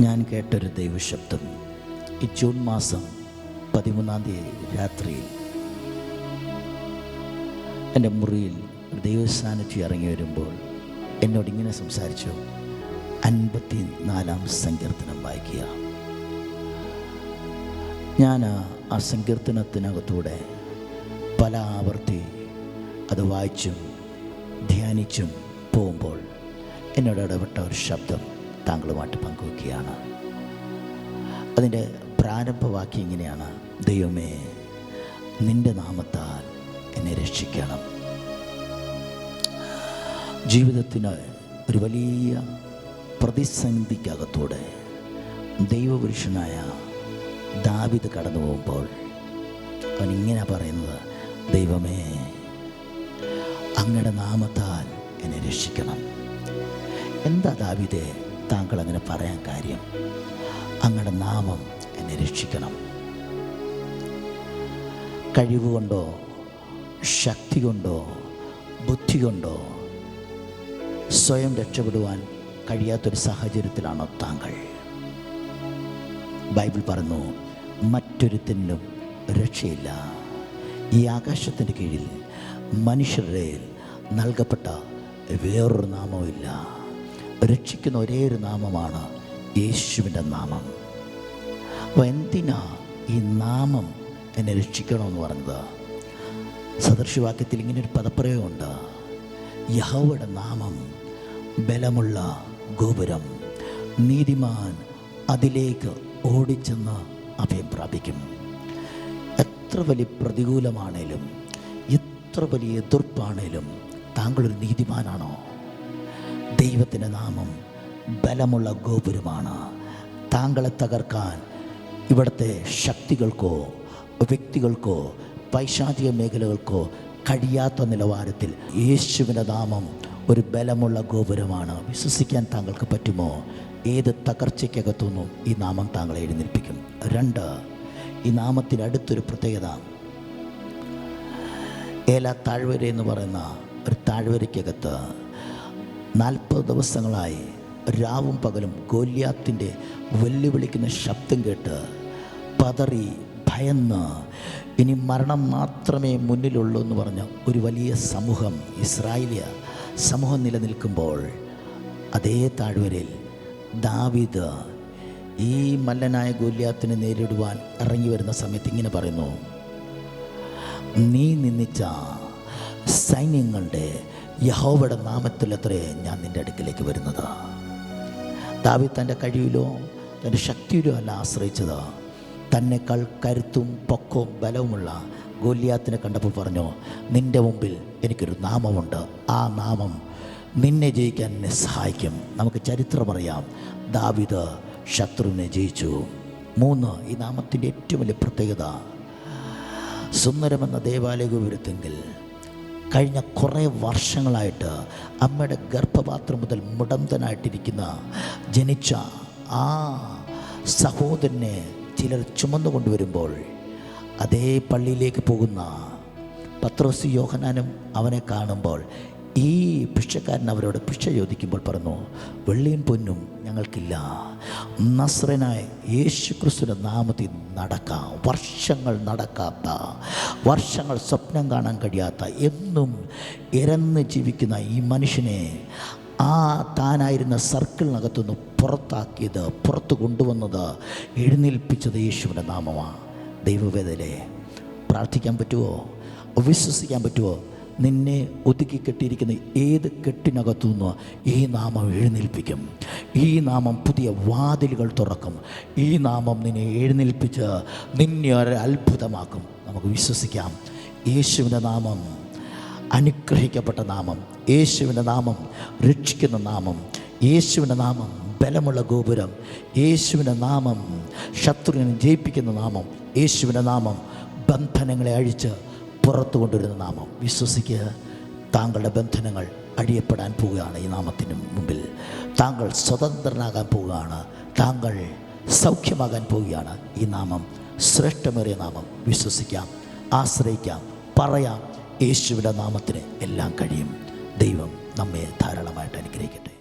ഞാൻ കേട്ടൊരു ദൈവശബ്ദം. ഈ ജൂൺ മാസം പതിമൂന്നാം തീയതി രാത്രിയിൽ എന്റെ മുറിയിൽ ദൈവസ്ഥാനത്ത് ഇറങ്ങി വരുമ്പോൾ എന്നോട് ഇങ്ങനെ സംസാരിച്ചു. അൻപത്തി നാലാം സങ്കീർത്തനം വായിക്കുക. ഞാൻ ആ സങ്കീർത്തനത്തിനകത്തൂടെ പല ആവർത്തി അത് വായിച്ചും ധ്യാനിച്ചും പോകുമ്പോൾ എന്നോട് ഇടപെട്ട ഒരു ശബ്ദം താങ്കളുമായിട്ട് പങ്കുവയ്ക്കുകയാണ് അതിന്റെ പ്രാരംഭവാക്യം ഇങ്ങനെയാണ്. ദൈവമേ നിന്റെ നാമത്താൽ എന്നെ രക്ഷിക്കണം. ജീവിതത്തിന് ഒരു വലിയ പ്രതിസന്ധിക്കകത്തൂടെ ദൈവപുരുഷനായ ദാവിദ് കടന്നു പോകുമ്പോൾ അവൻ ഇങ്ങനെ പറയുന്നത് ദൈവമേ അങ്ങയുടെ നാമത്താൽ എന്നെ രക്ഷിക്കണം. എന്താ ദാവിദേ? താങ്കൾ അങ്ങനെ പറയാൻ കാര്യം. അങ്ങയുടെ നാമം എന്നെ രക്ഷിക്കണം. കഴിവുകൊണ്ടോ ശക്തി കൊണ്ടോ ബുദ്ധി കൊണ്ടോ സ്വയം രക്ഷപ്പെടുവാൻ കഴിയാത്തൊരു സാഹചര്യത്തിലാണോ താങ്കൾ? ബൈബിൾ പറഞ്ഞു മറ്റൊരുത്തിനും രക്ഷയില്ല. ഈ ആകാശത്തിന്റെ കീഴിൽ മനുഷ്യരുടെ നൽകപ്പെട്ട വേറൊരു നാമവുമില്ല. രക്ഷിക്കുന്ന ഒരേ ഒരു നാമമാണ് യേശുവിന്റെ നാമം. അപ്പോൾ എന്തിനാ ഈ നാമം എന്നെ രക്ഷിക്കണമെന്ന് പറഞ്ഞത്? സദൃശവാക്യത്തിൽ ഇങ്ങനെ ഒരു പദപ്രയോഗമുണ്ട്. യഹോവയുടെ നാമം ബലമുള്ള ഗോപുരം നീതിമാൻ അതിലേക്ക് ഓടിച്ചെന്ന് അഭയം പ്രാപിക്കും. എത്ര വലിയ പ്രതികൂലമാണേലും എത്ര വലിയ എതിർപ്പാണേലും താങ്കളൊരു നീതിമാനാണോ? ദൈവത്തിന്റെ നാമം ബലമുള്ള ഗോപുരമാണ്. താങ്കളെ തകർക്കാൻ ഇവിടുത്തെ ശക്തികൾക്കോ വ്യക്തികൾക്കോ പൈശാചിക മേഖലകൾക്കോ കഴിയാത്ത നിലവാരത്തിൽ യേശുവിന്റെ നാമം ഒരു ബലമുള്ള ഗോപുരമാണ്. വിശ്വസിക്കാൻ താങ്കൾക്ക് പറ്റുമോ? ഏത് തകർച്ചയ്ക്കകത്തുനിന്നും ഈ നാമം താങ്കളെ എഴുന്നേൽപ്പിക്കും? രണ്ട് ഈ നാമത്തിന് അടുത്തൊരു പ്രത്യേകത. ഏല താഴ്വര എന്ന് പറയുന്ന ഒരു താഴ്വരയ്ക്കകത്ത് നാൽപ്പത് ദിവസങ്ങളായി രാവും പകലും ഗോല്യാത്തിന്റെ വെല്ലുവിളിക്കുന്ന ശബ്ദം കേട്ട് പതറി ഭയന്ന് ഇനി മരണം മാത്രമേ മുന്നിലുള്ളൂ എന്ന് പറഞ്ഞ ഒരു വലിയ സമൂഹം ഇസ്രായേലിയ സമൂഹം നിലനിൽക്കുമ്പോൾ അതേ താഴ്വരയിൽ ദാവിദ് ഈ മല്ലനായ ഗോല്യാത്തിനെ നേരിടുവാൻ ഇറങ്ങി വരുന്ന സമയത്ത് ഇങ്ങനെ പറയുന്നു നീ നിന്നിച്ച സൈന്യങ്ങളുടെ യഹോവയുടെ നാമത്തിലത്രേ ഞാൻ നിന്റെ അടുക്കിലേക്ക് വരുന്നത്. ദാവി തന്റെ കഴിവിലോ തന്റെ ശക്തിയിലോ അല്ല ആശ്രയിച്ചത്. തന്നെക്കാൾ കരുത്തും പൊക്കവും ബലവുമുള്ള ഗോലിയാത്തിനെ കണ്ടപ്പോൾ പറഞ്ഞു നിന്റെ മുമ്പിൽ എനിക്കൊരു നാമമുണ്ട്. ആ നാമം നിന്നെ ജയിക്കാൻ എന്നെ സഹായിക്കും. നമുക്ക് ചരിത്രം അറിയാം. ദാവിദ് ശത്രുവിനെ ജയിച്ചു. മൂന്ന് ഈ നാമത്തിന്റെ ഏറ്റവും വലിയ പ്രത്യേകത സുന്ദരമെന്ന ദേവാലയ ഗോപുരത്തെങ്കിൽ കഴിഞ്ഞ കുറേ വർഷങ്ങളായിട്ട് അമ്മയുടെ ഗർഭപാത്രം മുതൽ മുടന്തനായിട്ടിരിക്കുന്ന ജനിച്ച ആ സഹോദരനെ ചിലർ ചുമന്നു കൊണ്ടുവരുമ്പോൾ അതേ പള്ളിയിലേക്ക് പോകുന്ന പത്രോസി യോഹനാനും അവനെ കാണുമ്പോൾ ഈ ഭിക്ഷക്കാരൻ അവരോട് ഭിക്ഷ ചോദിക്കുമ്പോൾ പറഞ്ഞു വെള്ളിയും പൊന്നും ഞങ്ങൾക്കില്ല. നസ്രനായ യേശു ക്രിസ്തുവിന്റെ നാമത്തിൽ നടക്കാം. വർഷങ്ങൾ നടക്കാത്ത വർഷങ്ങൾ സ്വപ്നം കാണാൻ കഴിയാത്ത എന്നും ഇരന്ന് ജീവിക്കുന്ന ഈ മനുഷ്യനെ ആ താനായിരുന്ന സർക്കിളിനകത്തുനിന്ന് പുറത്താക്കിയത് പുറത്ത് കൊണ്ടുവന്നത് എഴുന്നേൽപ്പിച്ചത് യേശുവിന്റെ നാമമാണ്. ദൈവവേദലെ പ്രാർത്ഥിക്കാൻ പറ്റുമോ വിശ്വസിക്കാൻ പറ്റുമോ നിന്നെ ഒതുക്കി കെട്ടിയിരിക്കുന്ന ഏത് കെട്ടിനകത്തു നിന്ന് ഈ നാമം എഴുന്നേൽപ്പിക്കും. ഈ നാമം പുതിയ വാതിലുകൾ തുറക്കും. ഈ നാമം നിന്നെ എഴുന്നേൽപ്പിച്ച് നിന്നെ ഒരു അത്ഭുതമാക്കും നമുക്ക് വിശ്വസിക്കാം. യേശുവിന്റെ നാമം അനുഗ്രഹിക്കപ്പെട്ട നാമം യേശുവിന്റെ നാമം രക്ഷിക്കുന്ന നാമം യേശുവിന്റെ നാമം ബലമുള്ള ഗോപുരം യേശുവിന്റെ നാമം ശത്രുവിനെ ജയിപ്പിക്കുന്ന നാമം യേശുവിന്റെ നാമം ബന്ധനങ്ങളെ അഴിച്ച് പുറത്തു കൊണ്ടുവരുന്ന നാമം. വിശ്വസിക്കുക താങ്കളുടെ ബന്ധനങ്ങൾ അഴിയപ്പെടാൻ പോവുകയാണ് ഈ നാമത്തിന് മുമ്പിൽ. താങ്കൾ സ്വതന്ത്രനാകാൻ പോവുകയാണ്. താങ്കൾ സൗഖ്യമാകാൻ പോവുകയാണ് ഈ നാമം. ശ്രേഷ്ഠമേറിയ നാമം. വിശ്വസിക്കാം ആശ്രയിക്കാം പറയാം. യേശുവിന്റെ നാമത്തിന് എല്ലാം കഴിയും. ദൈവം നമ്മെ ധാരാളമായിട്ട് അനുഗ്രഹിക്കട്ടെ.